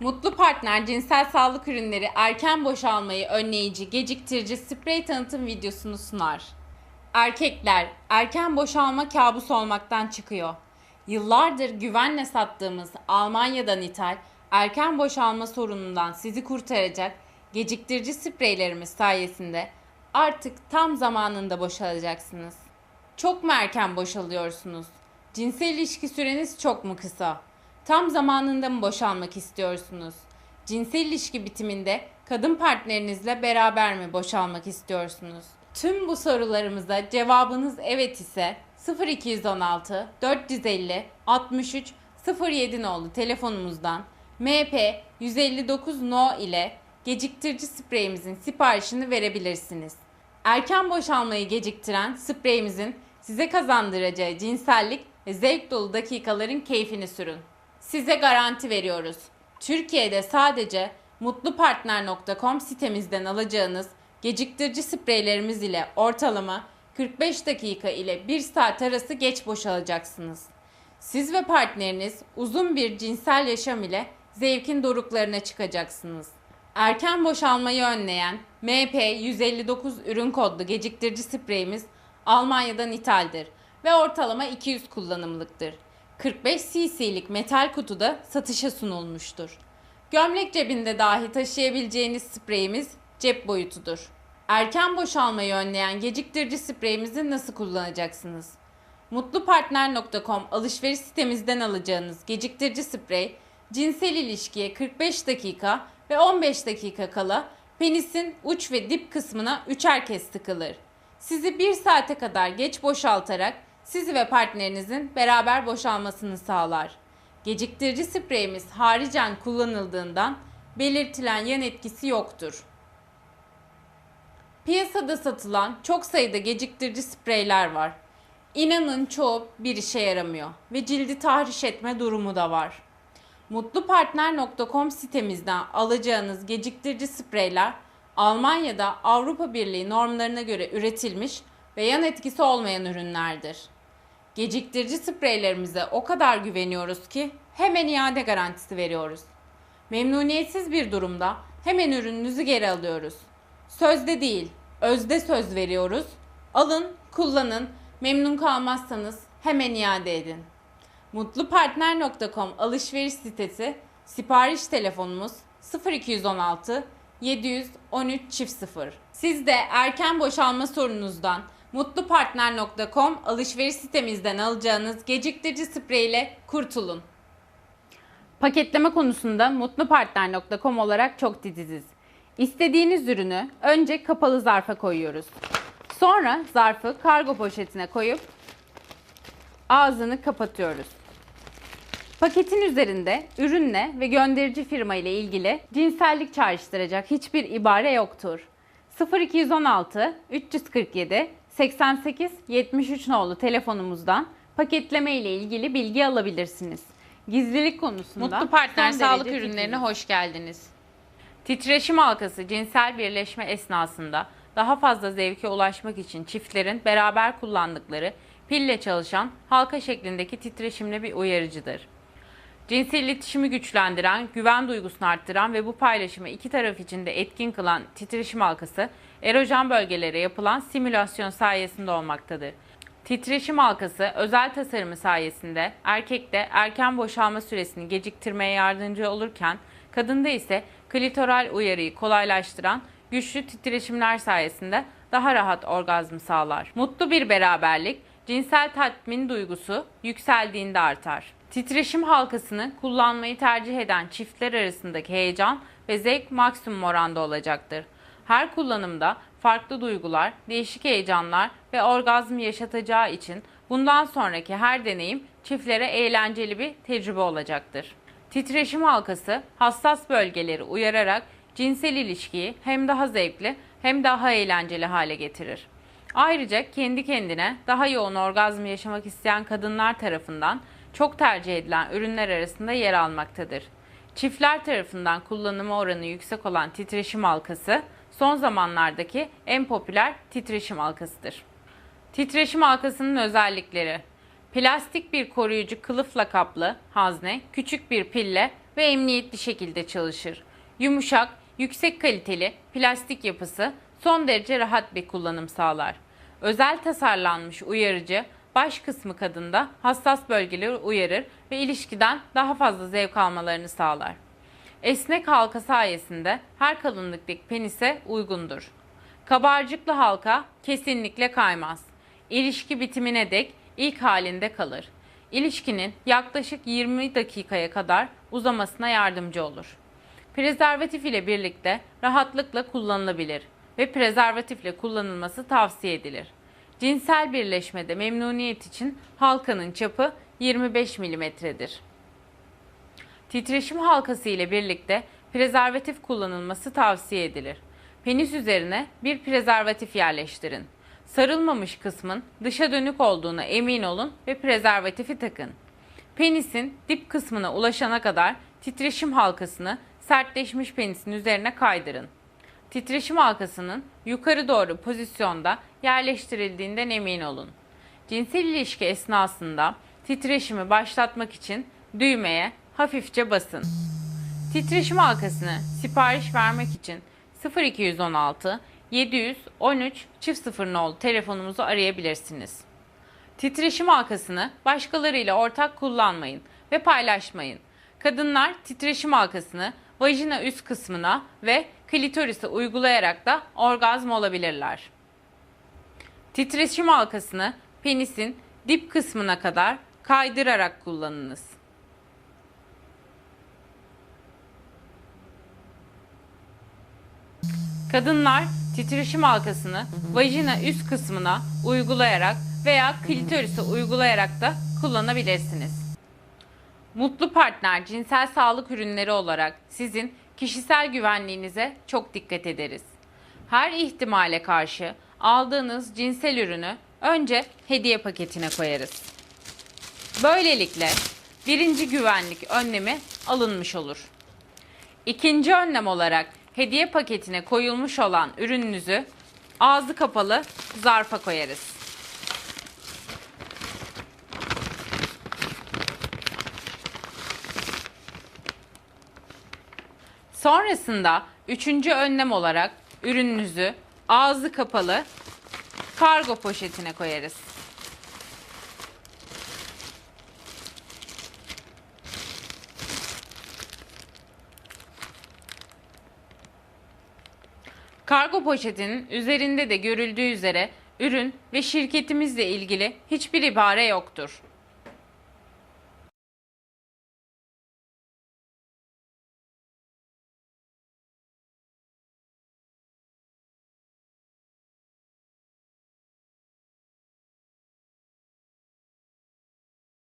Mutlu Partner cinsel sağlık ürünleri erken boşalmayı önleyici, geciktirici sprey tanıtım videosunu sunar. Erkekler, erken boşalma kabus olmaktan çıkıyor. Yıllardır güvenle sattığımız Almanya'dan ithal erken boşalma sorunundan sizi kurtaracak geciktirici spreylerimiz sayesinde artık tam zamanında boşalacaksınız. Çok mu erken boşalıyorsunuz? Cinsel ilişki süreniz çok mu kısa? Tam zamanında mı boşalmak istiyorsunuz? Cinsel ilişki bitiminde kadın partnerinizle beraber mi boşalmak istiyorsunuz? Tüm bu sorularımıza cevabınız evet ise 0216 450 63 07 nolu telefonumuzdan MP 159 No ile geciktirici spreyimizin siparişini verebilirsiniz. Erken boşalmayı geciktiren spreyimizin size kazandıracağı cinsellik ve zevk dolu dakikaların keyfini sürün. Size garanti veriyoruz. Türkiye'de sadece mutlupartner.com sitemizden alacağınız geciktirici spreylerimiz ile ortalama 45 dakika ile 1 saat arası geç boşalacaksınız. Siz ve partneriniz uzun bir cinsel yaşam ile zevkin doruklarına çıkacaksınız. Erken boşalmayı önleyen MP159 ürün kodlu geciktirici spreyimiz Almanya'dan ithaldir ve ortalama 200 kullanımlıktır. 45 cc'lik metal kutuda satışa sunulmuştur. Gömlek cebinde dahi taşıyabileceğiniz spreyimiz cep boyutudur. Erken boşalmayı önleyen geciktirici spreyimizi nasıl kullanacaksınız? Mutlupartner.com alışveriş sitemizden alacağınız geciktirici sprey, cinsel ilişkiye 45 dakika ve 15 dakika kala penisin uç ve dip kısmına üçer kez tıkılır. Sizi 1 saate kadar geç boşaltarak sizi ve partnerinizin beraber boşalmasını sağlar. Geciktirici spreyimiz haricen kullanıldığından belirtilen yan etkisi yoktur. Piyasada satılan çok sayıda geciktirici spreyler var. İnanın çoğu bir işe yaramıyor ve cildi tahriş etme durumu da var. Mutlupartner.com sitemizden alacağınız geciktirici spreyler Almanya'da Avrupa Birliği normlarına göre üretilmiş ve yan etkisi olmayan ürünlerdir. Geciktirici spreylerimize o kadar güveniyoruz ki hemen iade garantisi veriyoruz. Memnuniyetsiz bir durumda hemen ürününüzü geri alıyoruz. Sözde değil, özde söz veriyoruz. Alın, kullanın, memnun kalmazsanız hemen iade edin. Mutlupartner.com alışveriş sitesi, sipariş telefonumuz 0216 713 çift 0. Siz de erken boşalma sorununuzdan mutlupartner.com alışveriş sitemizden alacağınız geciktirici sprey ile kurtulun. Paketleme konusunda mutlupartner.com olarak çok titiziz. İstediğiniz ürünü önce kapalı zarfa koyuyoruz. Sonra zarfı kargo poşetine koyup ağzını kapatıyoruz. Paketin üzerinde ürünle ve gönderici firma ile ilgili cinsellik çağrıştıracak hiçbir ibare yoktur. 0216 347 88 73 nolu telefonumuzdan paketleme ile ilgili bilgi alabilirsiniz. Gizlilik konusunda Mutlu Partner son Sağlık derece Ürünlerine titiziz. hoş geldiniz. Titreşim halkası cinsel birleşme esnasında daha fazla zevke ulaşmak için çiftlerin beraber kullandıkları pille çalışan halka şeklindeki titreşimli bir uyarıcıdır. Cinsel iletişimi güçlendiren, güven duygusunu arttıran ve bu paylaşımı iki taraf için de etkin kılan titreşim halkası erojen bölgelere yapılan simülasyon sayesinde olmaktadır. Titreşim halkası özel tasarımı sayesinde erkekte erken boşalma süresini geciktirmeye yardımcı olurken kadında ise klitoral uyarıyı kolaylaştıran güçlü titreşimler sayesinde daha rahat orgazm sağlar. Mutlu bir beraberlik cinsel tatmin duygusu yükseldiğinde artar. Titreşim halkasını kullanmayı tercih eden çiftler arasındaki heyecan ve zevk maksimum oranda olacaktır. Her kullanımda farklı duygular, değişik heyecanlar ve orgazm yaşatacağı için bundan sonraki her deneyim çiftlere eğlenceli bir tecrübe olacaktır. Titreşim halkası hassas bölgeleri uyararak cinsel ilişkiyi hem daha zevkli hem daha eğlenceli hale getirir. Ayrıca kendi kendine daha yoğun orgazm yaşamak isteyen kadınlar tarafından çok tercih edilen ürünler arasında yer almaktadır. Çiftler tarafından kullanımı oranı yüksek olan titreşim halkası son zamanlardaki en popüler titreşim halkasıdır. Titreşim halkasının özellikleri Plastik bir koruyucu kılıfla kaplı hazne küçük bir pille ve emniyetli şekilde çalışır. Yumuşak, yüksek kaliteli plastik yapısı son derece rahat bir kullanım sağlar. Özel tasarlanmış uyarıcı baş kısmı kadında hassas bölgeleri uyarır ve ilişkiden daha fazla zevk almalarını sağlar. Esnek halka sayesinde her kalınlıktaki penise uygundur. Kabarcıklı halka kesinlikle kaymaz. İlişki bitimine dek ilk halinde kalır. İlişkinin yaklaşık 20 dakikaya kadar uzamasına yardımcı olur. Prezervatif ile birlikte rahatlıkla kullanılabilir ve prezervatifle kullanılması tavsiye edilir. Cinsel birleşmede memnuniyet için halkanın çapı 25 milimetredir. Titreşim halkası ile birlikte prezervatif kullanılması tavsiye edilir. Penis üzerine bir prezervatif yerleştirin. Sarılmamış kısmın dışa dönük olduğuna emin olun ve prezervatifi takın. Penisin dip kısmına ulaşana kadar titreşim halkasını sertleşmiş penisin üzerine kaydırın. Titreşim halkasının yukarı doğru pozisyonda yerleştirildiğinden emin olun. Cinsel ilişki esnasında titreşimi başlatmak için düğmeye hafifçe basın. Titreşim halkasını sipariş vermek için 0216 713 çift 0 nolu telefonumuzu arayabilirsiniz. Titreşim halkasını başkalarıyla ortak kullanmayın ve paylaşmayın. Kadınlar titreşim halkasını vajina üst kısmına ve klitorise uygulayarak da orgazm olabilirler. Titreşim halkasını penisin dip kısmına kadar kaydırarak kullanınız. Kadınlar titreşim halkasını vajina üst kısmına uygulayarak veya klitorise uygulayarak da kullanabilirsiniz. Mutlu partner cinsel sağlık ürünleri olarak sizin kişisel güvenliğinize çok dikkat ederiz. Her ihtimale karşı aldığınız cinsel ürünü önce hediye paketine koyarız. Böylelikle birinci güvenlik önlemi alınmış olur. İkinci önlem olarak hediye paketine koyulmuş olan ürününüzü ağzı kapalı zarfa koyarız. Sonrasında üçüncü önlem olarak ürününüzü ağzı kapalı kargo poşetine koyarız. Kargo poşetinin üzerinde de görüldüğü üzere ürün ve şirketimizle ilgili hiçbir ibare yoktur.